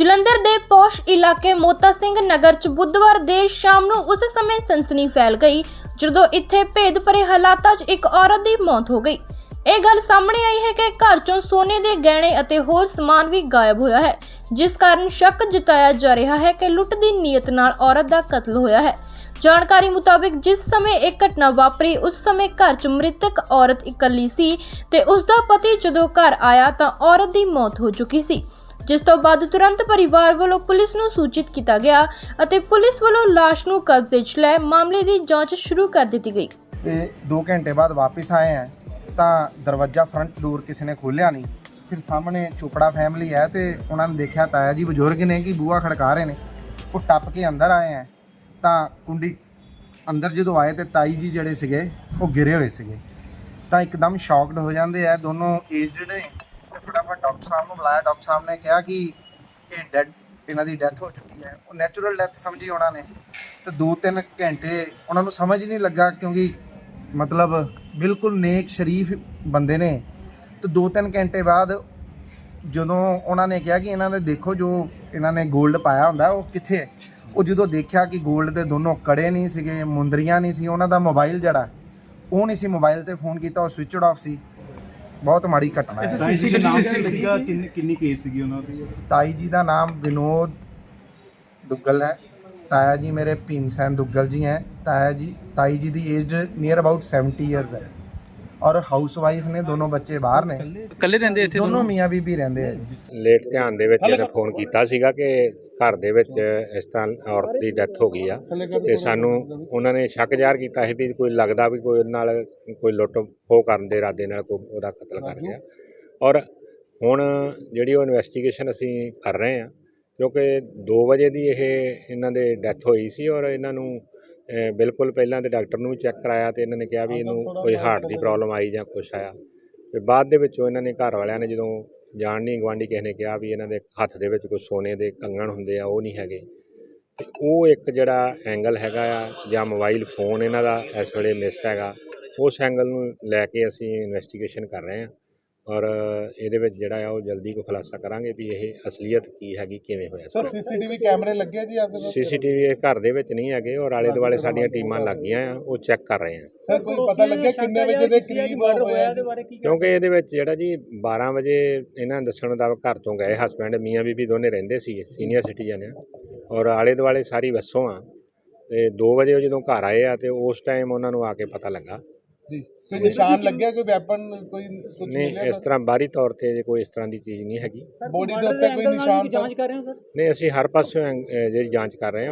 ਜਲੰਧਰ ਦੇ ਪੌਸ਼ ਇਲਾਕੇ ਮੋਤਾ ਸਿੰਘ ਨਗਰ ਚ ਬੁੱਧਵਾਰ ਦੇਰ ਸ਼ਾਮ ਨੂੰ ਉਸ ਸਮੇਂ ਸਨਸਨੀ ਫੈਲ ਗਈ, ਜਦੋਂ ਇੱਥੇ ਭੇਦ ਭਰੇ ਹਾਲਾਤਾਂ 'ਚ ਇੱਕ ਔਰਤ ਦੀ ਮੌਤ ਹੋ ਗਈ। ਇਹ ਗੱਲ ਸਾਹਮਣੇ ਆਈ ਹੈ ਕਿ ਘਰ ਚੋਂ ਸੋਨੇ ਦੇ ਗਹਿਣੇ ਅਤੇ ਹੋਰ ਸਮਾਨ ਵੀ ਗਾਇਬ ਹੋਇਆ ਹੈ, ਜਿਸ ਕਾਰਨ ਸ਼ੱਕ ਜਤਾਇਆ ਜਾ ਰਿਹਾ ਹੈ ਕਿ ਲੁੱਟ ਦੀ ਨੀਅਤ ਨਾਲ ਔਰਤ ਦਾ ਕਤਲ ਹੋਇਆ ਹੈ। ਜਾਣਕਾਰੀ ਮੁਤਾਬਿਕ ਜਿਸ ਸਮੇਂ ਇਹ ਘਟਨਾ ਵਾਪਰੀ, ਉਸ ਸਮੇਂ ਘਰ 'ਚ ਮ੍ਰਿਤਕ ਔਰਤ ਇਕੱਲੀ ਸੀ ਤੇ ਉਸ ਦਾ ਪਤੀ ਜਦੋਂ ਘਰ ਆਇਆ ਤਾਂ ਔਰਤ ਦੀ ਮੌਤ ਹੋ ਚੁੱਕੀ ਸੀ। ਜਿਸ ਤੋਂ ਬਾਅਦ ਤੁਰੰਤ ਪਰਿਵਾਰ ਵੱਲੋਂ ਪੁਲਿਸ ਨੂੰ ਸੂਚਿਤ ਕੀਤਾ ਗਿਆ ਅਤੇ ਪੁਲਿਸ ਵੱਲੋਂ ਲਾਸ਼ ਨੂੰ ਕਬਜ਼ੇ 'ਚ ਲੈ ਮਾਮਲੇ ਦੀ ਜਾਂਚ ਸ਼ੁਰੂ ਕਰ ਦਿੱਤੀ ਗਈ। ਤੇ 2 ਘੰਟੇ ਬਾਅਦ ਵਾਪਸ ਆਏ ਆ, ਤਾਂ ਦਰਵਾਜ਼ਾ ਫਰੰਟ ਡੋਰ ਕਿਸੇ ਨੇ ਖੋਲ੍ਹਿਆ ਨਹੀਂ। ਫਿਰ ਸਾਹਮਣੇ ਚੋਪੜਾ ਫੈਮਿਲੀ ਹੈ ਤੇ ਉਹਨਾਂ ਨੇ ਦੇਖਿਆ ਤਾਇਆ ਜੀ ਬਜ਼ੁਰਗ ਨੇ ਕਿ ਬੂਆ ਖੜਕਾ ਰਹੇ ਨੇ। ਉਹ ਟੱਪ ਕੇ ਅੰਦਰ ਆਏ ਆ, ਤਾਂ ਕੁੰਡੀ ਅੰਦਰ ਜਦੋਂ ਆਏ ਤੇ ਤਾਈ ਜੀ ਜਿਹੜੇ ਸੀਗੇ, ਉਹ ਗਿਰੇ ਹੋਏ ਸੀਗੇ। ਤਾਂ ਇੱਕਦਮ ਸ਼ੌਕਡ ਹੋ ਜਾਂਦੇ ਆ, ਦੋਨੋਂ ਏਜਡ ਨੇ। ਡਾਕਟਰ ਸਾਹਿਬ ਨੂੰ ਬੁਲਾਇਆ, ਡਾਕਟਰ ਸਾਹਿਬ ਨੇ ਕਿਹਾ ਕਿ ਇਹ ਡੈਡ ਇਹਨਾਂ ਦੀ ਡੈਥ ਹੋ ਚੁੱਕੀ ਹੈ। ਉਹ ਨੈਚੁਰਲ ਡੈਥ ਸਮਝੀ ਉਹਨਾਂ ਨੇ। ਤੇ 2-3 ਘੰਟੇ ਉਹਨਾਂ ਨੂੰ ਸਮਝ ਹੀ ਨਹੀਂ ਲੱਗਾ ਕਿਉਂਕਿ ਮਤਲਬ ਬਿਲਕੁਲ ਨੇਕ ਸ਼ਰੀਫ ਬੰਦੇ ਨੇ। ਤੇ 2-3 ਘੰਟੇ ਬਾਅਦ ਜਦੋਂ ਉਹਨਾਂ ਨੇ ਕਿਹਾ ਕਿ ਇਹਨਾਂ ਦੇ ਦੇਖੋ ਜੋ ਇਹਨਾਂ ਨੇ 골ਡ ਪਾਇਆ ਹੁੰਦਾ, ਉਹ ਕਿੱਥੇ ਹੈ? ਉਹ ਜਦੋਂ ਦੇਖਿਆ ਕਿ 골ਡ ਦੇ ਦੋਨੋਂ ਕੜੇ ਨਹੀਂ ਸੀਗੇ, ਮੁੰਦਰੀਆਂ ਨਹੀਂ ਸੀ, ਉਹਨਾਂ ਦਾ ਮੋਬਾਈਲ ਜਿਹੜਾ, ਉਹ ਨਹੀਂ ਸੀ ਮੋਬਾਈਲ ਤੇ ਫੋਨ ਕੀਤਾ, ਉਹ ਸਵਿਚਡ ਆਫ ਸੀ। ਬਹੁਤ ਮਾੜੀ ਘਟਨਾ ਹੈ। ਤਾਈ ਜੀ ਦਾ ਨਾਮ ਕੀ ਸੀਗਾ। ਕਿੰਨੀ ਕਿੰਨੀ ਕੇਸ ਸੀਗੀ ਉਹਨਾਂ ਦੀ? ਤਾਈ ਜੀ ਦਾ ਨਾਮ ਵਿਨੋਦ ਦੁੱਗਲ ਹੈ। ਤਾਇਆ ਜੀ ਮੇਰੇ ਭੀਮਸੈਨ ਦੁੱਗਲ ਜੀ ਹੈ। ਤਾਇਆ ਜੀ ਤਾਈ ਜੀ ਦੀ ਏਜ ਨੀਅਰ ਅਬਾਊਟ 70 ਇਅਰਸ ਹੈ। ਔਰ ਹਾਊਸ ਵਾਈਫ ਨੇ ਦੋਨੋਂ ਬੱਚੇ ਬਾਹਰ ਨੇ। ਇਕੱਲੇ ਰਹਿੰਦੇ ਇੱਥੇ ਦੋਨੋਂ ਮੀਆਂ ਬੀਬੀ ਰਹਿੰਦੇ ਆ ਲੇਟ ਧਿਆਨ ਦੇ ਵਿੱਚ ਇਹਨੇ ਫੋਨ ਕੀਤਾ ਸੀਗਾ ਕਿ ਘਰ ਦੇ ਵਿੱਚ ਇਸ ਤਰ੍ਹਾਂ ਔਰਤ ਦੀ ਡੈਥ ਹੋ ਗਈ ਆ। ਤੇ ਸਾਨੂੰ ਉਹਨਾਂ ਨੇ ਸ਼ੱਕ ਜ਼ਾਹਰ ਕੀਤਾ ਸੀ ਵੀ ਕੋਈ ਲੱਗਦਾ ਵੀ ਕੋਈ ਉਹਦੇ ਨਾਲ ਕੋਈ ਲੁੱਟ ਖੋਹ ਕਰਨ ਦੇ ਇਰਾਦੇ ਨਾਲ ਕੋਈ ਉਹਦਾ ਕਤਲ ਕਰ ਗਿਆ। ਔਰ ਹੁਣ ਜਿਹੜੀ ਉਹ ਇਨਵੈਸਟੀਗੇਸ਼ਨ ਅਸੀਂ ਕਰ ਰਹੇ ਹਾਂ, ਕਿਉਂਕਿ 2 ਵਜੇ ਦੀ ਇਹ ਇਹਨਾਂ ਦੇ ਡੈਥ ਹੋਈ ਸੀ ਔਰ ਇਹਨਾਂ ਨੂੰ ਬਿਲਕੁਲ ਪਹਿਲਾਂ ਤੇ ਡਾਕਟਰ ਨੂੰ ਵੀ ਚੈੱਕ ਕਰਾਇਆ ਤੇ ਇਹਨਾਂ ਨੇ ਕਿਹਾ ਵੀ ਇਹਨੂੰ ਕੋਈ ਹਾਰਟ ਦੀ ਪ੍ਰੋਬਲਮ ਆਈ ਜਾਂ ਕੁਛ ਆਇਆ। ਤੇ ਬਾਅਦ ਦੇ ਵਿੱਚੋਂ ਇਹਨਾਂ ਨੇ ਘਰ ਵਾਲਿਆਂ ਨੇ ਜਦੋਂ ਜਾਣ ਨਹੀਂ ਗਵਾਂਢੀ ਕਿਸੇ ਨੇ ਕਿਹਾ ਵੀ ਇਹਨਾਂ ਦੇ ਹੱਥ ਦੇ ਵਿੱਚ ਕੋਈ ਸੋਨੇ ਦੇ ਕੰਗਣ ਹੁੰਦੇ ਆ, ਉਹ ਨਹੀਂ ਹੈਗੇ। ਤੇ ਉਹ ਇੱਕ ਜਿਹੜਾ ਐਂਗਲ ਹੈਗਾ ਆ, ਜਾਂ ਮੋਬਾਈਲ ਫੋਨ ਇਹਨਾਂ ਦਾ ਇਸ ਵੇਲੇ ਮਿਸ ਹੈਗਾ, ਉਸ ਐਂਗਲ ਨੂੰ ਲੈ ਕੇ ਅਸੀਂ ਇਨਵੈਸਟੀਗੇਸ਼ਨ ਕਰ ਰਹੇ ਹਾਂ। ਔਰ ਇਹਦੇ ਵਿੱਚ ਜਿਹੜਾ ਆ ਉਹ ਜਲਦੀ ਕੋ ਖੁਲਾਸਾ ਕਰਾਂਗੇ ਵੀ ਇਹ ਅਸਲੀਅਤ ਕੀ ਹੈਗੀ ਕਿਵੇਂ ਹੋਇਆ ਸਰ ਸੀਸੀਟੀਵੀ ਕੈਮਰੇ ਲੱਗੇ ਜੀ ਆਸ ਸੀਸੀਟੀਵੀ ਇਹ ਘਰ ਦੇ ਵਿੱਚ ਨਹੀਂ ਹੈਗੇ ਔਰ ਆਲੇ ਦੁਆਲੇ ਸਾਡੀਆਂ ਟੀਮਾਂ ਲੱਗ ਗਈਆਂ ਆ ਉਹ ਚੈੱਕ ਕਰ ਰਹੇ ਆ। ਸਰ ਕੋਈ ਪਤਾ ਲੱਗਿਆ ਕਿੰਨੇ ਵਜੇ ਦੇ ਕਰੀਬ ਹੋਇਆ? ਕਿਉਂਕਿ ਇਹਦੇ ਵਿੱਚ ਜਿਹੜਾ ਜੀ 12 ਵਜੇ ਇਹਨਾਂ ਦੱਸਣ ਮੁਤਾਬਕ ਘਰ ਤੋਂ ਗਏ ਹਸਬੈਂਡ ਮੀਆਂ ਬੀਬੀ ਦੋਨੇ ਰਹਿੰਦੇ ਸੀਗੇ ਸੀਨੀਅਰ ਸਿਟੀਜ਼ਨ ਆ। ਔਰ ਆਲੇ ਦੁਆਲੇ ਸਾਰੀ ਵੱਸੋਂ ਆ ਤੇ 2 ਵਜੇ ਉਹ ਜਦੋਂ ਘਰ ਆਏ ਆ ਤੇ ਉਸ ਟਾਈਮ ਉਹਨਾਂ ਨੂੰ ਆ ਕੇ ਪਤਾ ਲੱਗਾ ਜੀ। ਕੋਈ ਨਿਸ਼ਾਨ ਲੱਗਿਆ ਕੋਈ ਵੈਪਨ ਕੋਈ ਕੁਝ ਨਹੀਂ ਇਸ ਤਰ੍ਹਾਂ ਬਾਹਰੀ ਤੌਰ ਤੇ ਕੋਈ ਇਸ ਤਰ੍ਹਾਂ ਦੀ ਚੀਜ਼ ਨਹੀਂ ਹੈਗੀ। ਬੋਡੀ ਦੇ ਉੱਤੇ ਕੋਈ ਨਿਸ਼ਾਨ ਸਰ? ਨਹੀਂ ਅਸੀਂ ਹਰ ਪਾਸਿਓਂ ਅਹ, ਜਿਹੜੀ ਜਾਂਚ ਕਰ ਰਹੇ ਹਾਂ